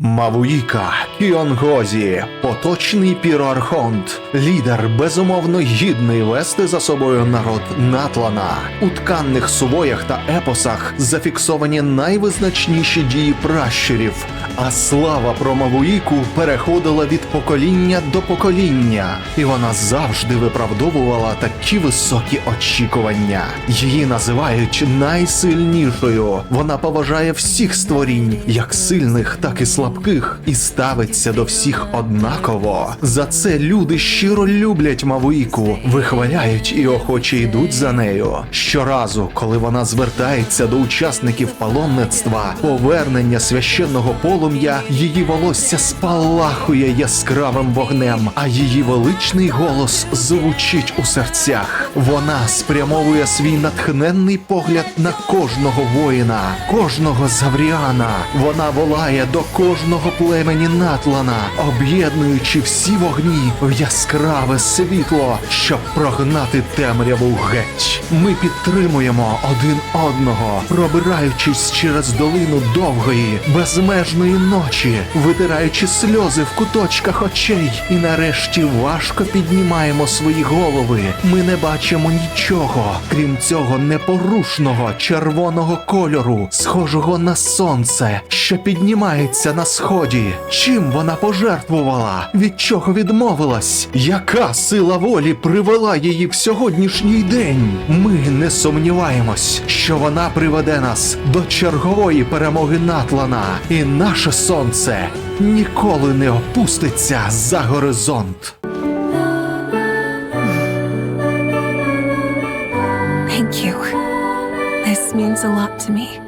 Мавуїка Кіонгозі, поточний піроархонт, лідер безумовно гідний вести за собою народ Натлана. У тканних сувоях та епосах зафіксовані найвизначніші дії пращурів, а слава про Мавуїку переходила від покоління до покоління, і вона завжди виправдовувала такі високі очікування. Її називають найсильнішою. Вона поважає всіх створінь, як сильних, так і слабких, і ставиться до всіх однаково. За це люди щиро люблять Мавуїку, вихваляють і охоче йдуть за нею. Щоразу, коли вона звертається до учасників паломництва, повернення священного полум'я, її волосся спалахує яскравим вогнем, а її величний голос звучить у серцях. Вона спрямовує свій натхненний погляд на кожного воїна, кожного завріана. Вона волає до кожного племені Натлана, об'єднуючи всі вогні в яскраве світло, щоб прогнати темряву геть. Ми підтримуємо один одного, пробираючись через долину довгої, безмежної ночі, витираючи сльози в куточках очей, і нарешті важко піднімаємо свої голови. Ми не бачимо нічого, крім цього непорушного червоного кольору, схожого на сонце, що піднімається на сході. Чим вона пожертвувала? Від чого відмовилась? Яка сила волі привела її в сьогоднішній день? Ми не сумніваємось, що вона приведе нас до чергової перемоги Натлана, і наше сонце ніколи не опуститься за горизонт. Thank you. Means a lot to me.